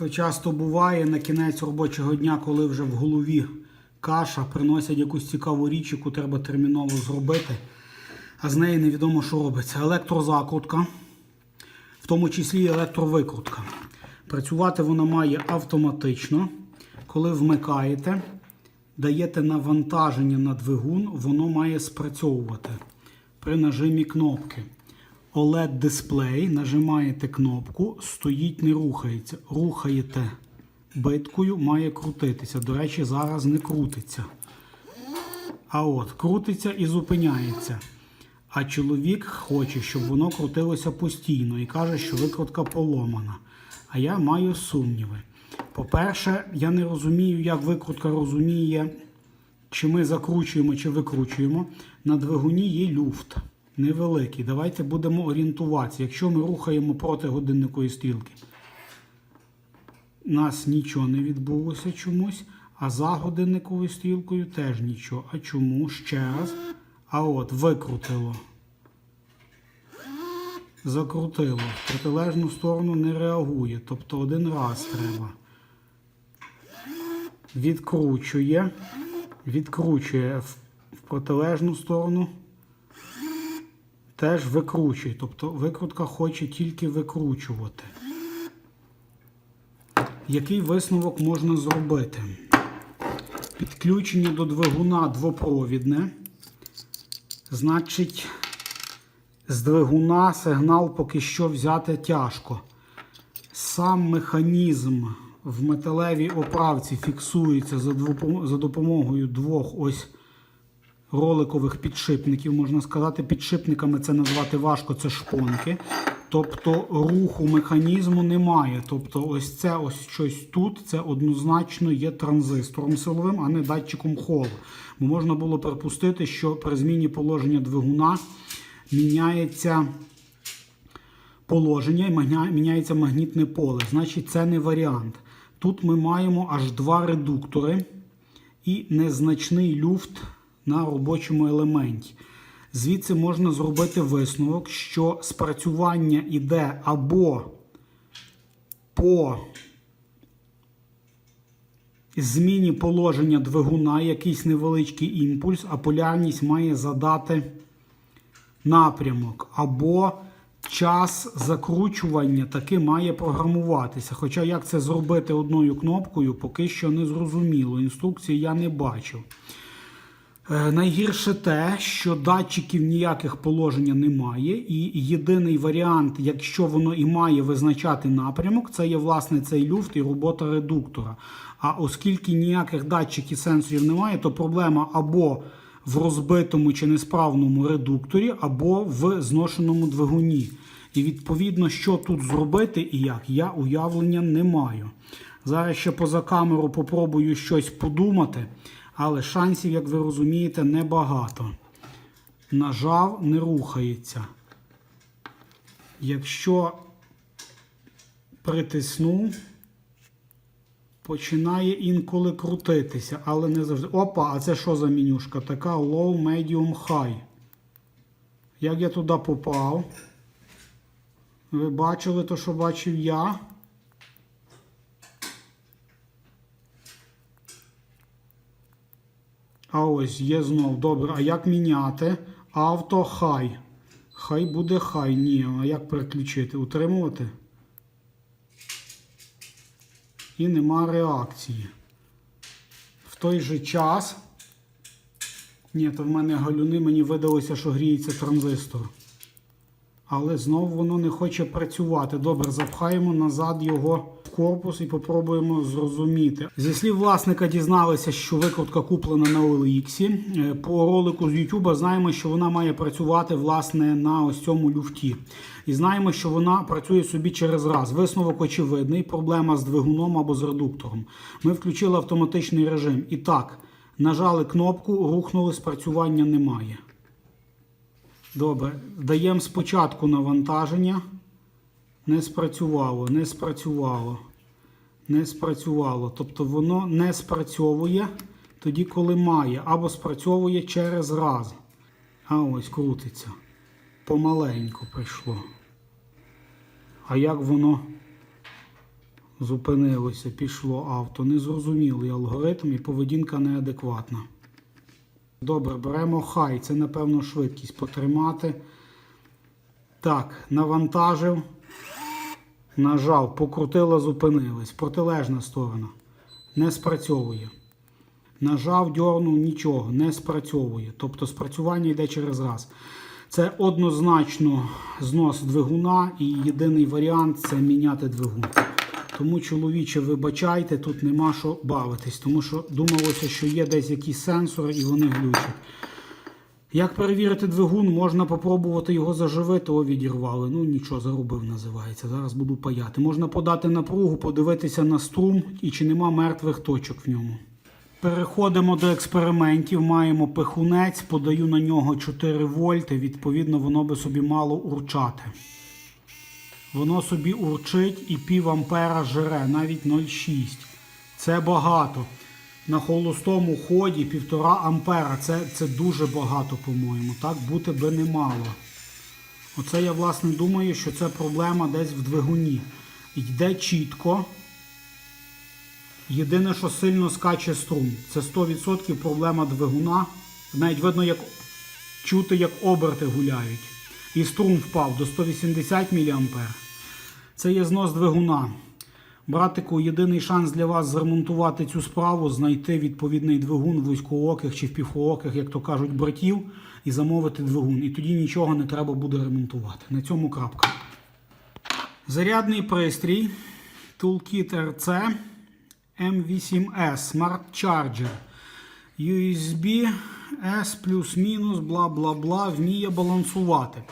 То часто буває на кінець робочого дня, коли вже в голові каша, приносять якусь цікаву річ, яку треба терміново зробити, а з неї невідомо, що робиться. Електрозакрутка, в тому числі електровикрутка. Працювати вона має автоматично. Коли вмикаєте, даєте навантаження на двигун, воно має спрацьовувати при нажимі кнопки. Oled дисплей, нажимаєте кнопку, стоїть, не рухається. Рухаєте биткою, має крутитися. До речі, зараз не крутиться. А от крутиться і зупиняється. А чоловік хоче, щоб воно крутилося постійно і каже, що викрутка поломана. А я маю сумніви. По-перше, я не розумію, як викрутка розуміє, чи ми закручуємо, чи викручуємо. На двигуні є люфт невеликий. Давайте будемо орієнтуватися. Якщо ми рухаємо проти годинникової стрілки, у нас нічого не відбулося чомусь, а за годинниковою стрілкою теж нічого. А чому? Ще раз. А от викрутило. Закрутило. В протилежну сторону не реагує. Тобто один раз треба. Відкручує. Відкручує в, протилежну сторону. Теж викручує. Тобто викрутка хоче тільки викручувати. Який висновок можна зробити? Підключення до двигуна двопровідне. Значить, з двигуна сигнал поки що взяти тяжко. Сам механізм в металевій оправці фіксується за допомогою двох ось роликових підшипників. Можна сказати, підшипниками це назвати важко, це шпонки. Тобто руху механізму немає. Тобто, ось це ось щось тут, це однозначно є транзистором силовим, а не датчиком холу. Бо можна було припустити, що при зміні положення двигуна міняється положення і міняється магнітне поле. Значить, це не варіант. Тут ми маємо аж два редуктори і незначний люфт на робочому елементі. Звідси можна зробити висновок, що спрацювання йде або по зміні положення двигуна, якийсь невеличкий імпульс, а полярність має задати напрямок, або час закручування таки має програмуватися. Хоча як це зробити одною кнопкою, поки що не зрозуміло. Інструкції я не бачив. Е, Найгірше те, що датчиків ніяких положення немає, і єдиний варіант, якщо воно і має визначати напрямок, це є власне цей люфт і робота редуктора. А оскільки ніяких датчиків сенсорів немає, то проблема або в розбитому чи несправному редукторі, або в зношеному двигуні. І відповідно, що тут зробити і як, я уявлення не маю. Зараз ще поза камеру попробую щось подумати, але шансів, як ви розумієте, небагато. Нажав, не рухається. Якщо притиснув, починає інколи крутитися, але не завжди. Опа, а це що за менюшка? Така low, medium, high. Як я туди попав? Ви бачили те, що бачив я? А ось є знов. Добре. А як міняти? Авто хай. Хай буде хай. Ні. А як переключити? Утримувати? І нема реакції. В той же час. Ні, то в мене галюни, мені видалося, що гріється транзистор. Але знову воно не хоче працювати. Добре, запхаємо назад його корпус і попробуємо зрозуміти. Зі слів власника дізналися, що викрутка куплена на OLX. Е, По ролику з YouTube знаємо, що вона має працювати власне на ось цьому люфті. І знаємо, що вона працює собі через раз. Висновок очевидний, проблема з двигуном або з редуктором. Ми включили автоматичний режим. І так, нажали кнопку, рухнули, спрацювання немає. Добре, даємо спочатку навантаження. Не спрацювало, не спрацювало, не спрацювало. Тобто воно не спрацьовує тоді, коли має, або спрацьовує через раз. А ось крутиться. Помаленьку прийшло. А як воно Зупинилося, пішло авто. Незрозумілий алгоритм і поведінка неадекватна. Добре, беремо хай. Це, напевно, швидкість потримати. Так, навантажив. Нажав, покрутила, зупинилась. Протилежна сторона. Не спрацьовує. Нажав, дьорнув, нічого, не спрацьовує. Тобто спрацювання йде через раз. Це однозначно знос двигуна, і єдиний варіант це міняти двигун. Тому, чоловіче, вибачайте, тут нема що бавитись, тому що думалося, що є десь якісь сенсори і вони глючать. Як перевірити двигун, можна попробувати його заживити, о, відірвали. Ну нічого, заробив називається. Зараз буду паяти. Можна подати напругу, подивитися на струм і чи нема мертвих точок в ньому. Переходимо до експериментів. Маємо пихунець, подаю на нього 4 вольти. Відповідно, воно би собі мало урчати. Воно собі урчить і пів ампера жере, навіть 0,6. Це багато. На холостому ході 1,5 ампера. Це, це дуже багато, по-моєму. Так бути би не мало. Оце я власне думаю, що це проблема десь в двигуні. Йде чітко. Єдине, що сильно скаче струм. Це 100% проблема двигуна. Навіть видно, як чути, як оберти гуляють. І струм впав до 180 мА. Це є знос двигуна. Братику, єдиний шанс для вас зремонтувати цю справу, знайти відповідний двигун вузькооких чи впівооких, як то кажуть, братів, і замовити двигун. І тоді нічого не треба буде ремонтувати. На цьому крапка. Зарядний пристрій Toolkit RC M8S Smart Charger. USB S плюс-мінус, бла бла бла, вміє балансувати.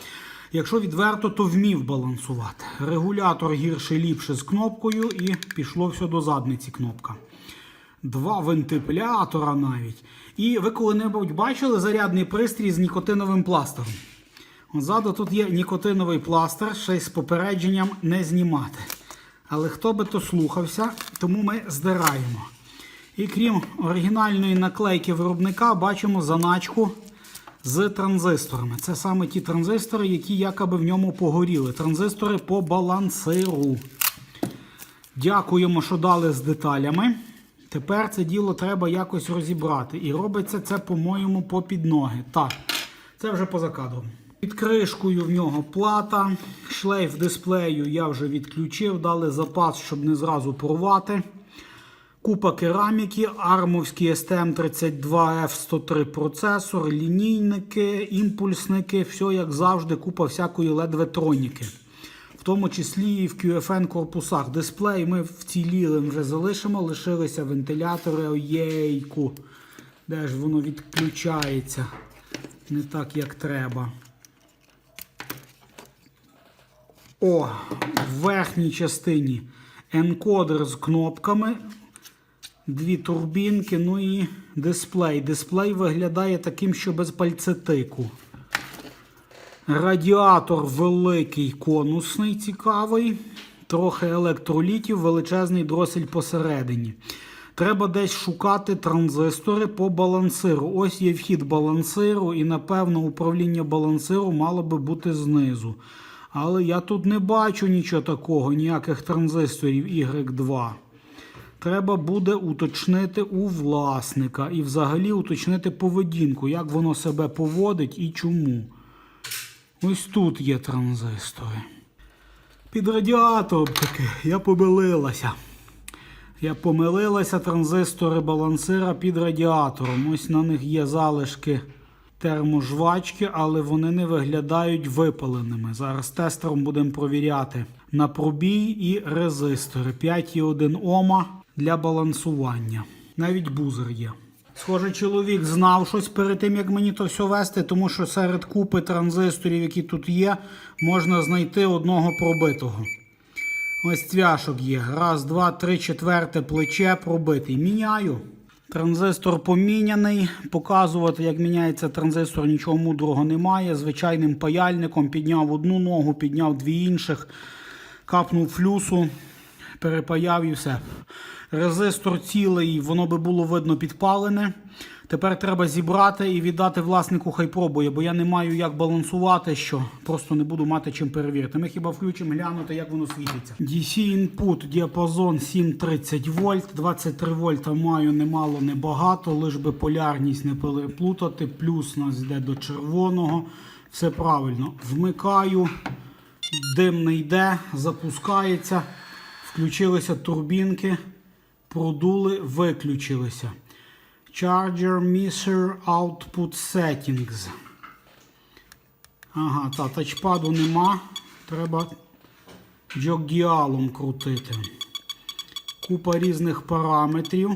Якщо відверто, то вмів балансувати. Регулятор гірше ліпше з кнопкою і пішло все до задниці кнопка. Два вентилятора навіть. І ви коли-небудь бачили зарядний пристрій з нікотиновим пластиром? Ззаду тут є нікотиновий пластир, ще й з попередженням не знімати. Але хто би то слухався, тому ми здираємо. І крім оригінальної наклейки виробника, бачимо заначку з транзисторами. Це саме ті транзистори, які якоби в ньому погоріли. Транзистори по балансиру. Дякуємо, що дали з деталями. Тепер це діло треба якось розібрати. І робиться це, по-моєму, по під ноги. Так, це вже поза кадром. Під кришкою в нього плата. Шлейф дисплею я вже відключив, дали запас, щоб не зразу порвати. Купа кераміки, армовський STM32F103 процесор, лінійники, імпульсники, все як завжди, купа всякої ледветроніки. В тому числі і в QFN корпусах. Дисплей ми вціліли вже залишимо, лишилися вентилятори. Оєйку. Де ж воно відключається? Не так, як треба. О, в верхній частині енкодер з кнопками, дві турбінки, ну і дисплей. Дисплей виглядає таким, що без пальцетику. Радіатор великий, конусний, цікавий. Трохи електролітів, величезний дросель посередині. Треба десь шукати транзистори по балансиру. Ось є вхід балансиру, і, напевно, управління балансиру мало би бути знизу. Але я тут не бачу нічого такого, ніяких транзисторів Y2. Треба буде уточнити у власника і взагалі уточнити поведінку, як воно себе поводить і чому. Ось тут є транзистори. Під радіатором таки, я помилилася. Я помилилася транзистори балансира під радіатором. Ось на них є залишки терможвачки, але вони не виглядають випаленими. Зараз тестером будемо провіряти на пробій і резистори. 5,1 Ома для балансування. Навіть бузер є. Схоже, чоловік знав щось перед тим, як мені то все вести, тому що серед купи транзисторів, які тут є, можна знайти одного пробитого. Ось цвяшок є. Раз, два, три, четверте плече пробитий. Міняю. Транзистор поміняний. Показувати, як міняється транзистор, нічого мудрого немає. Звичайним паяльником підняв одну ногу, підняв дві інших, капнув флюсу, перепаяв і все. Резистор цілий, воно би було видно підпалене. Тепер треба зібрати і віддати власнику хай пробує, бо я не маю як балансувати, що просто не буду мати чим перевірити. Ми хіба включимо глянути, як воно світиться. DC input, діапазон 730 вольт, 23 вольта маю немало, небагато, лиш би полярність не переплутати. Плюс нас йде до червоного. Все правильно. Вмикаю, дим не йде, запускається, включилися турбінки, продули, виключилися. Charger Measure Output Settings. Ага, та тачпаду нема. Треба джокдіалом крутити. Купа різних параметрів.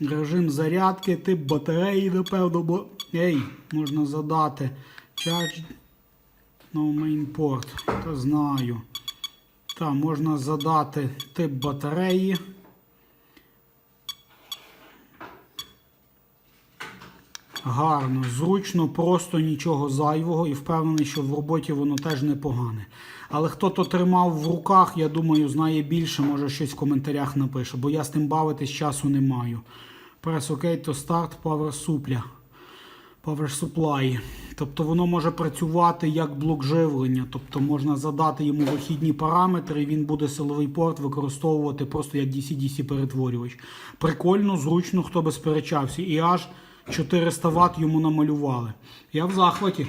Режим зарядки, тип батареї, напевно, бо. Ей, можна задати. Charge No main port. Та знаю. Та, можна задати тип батареї. Гарно, зручно, просто нічого зайвого і впевнений, що в роботі воно теж непогане. Але хто то тримав в руках, я думаю, знає більше, може щось в коментарях напише, бо я з тим бавитись часу не маю. Press OK to start power supply. Power supply. Тобто воно може працювати як блок живлення. Тобто можна задати йому вихідні параметри, і він буде силовий порт використовувати просто як DC-DC перетворювач. Прикольно, зручно, хто би сперечався. І аж 400 Вт йому намалювали. Я в захваті.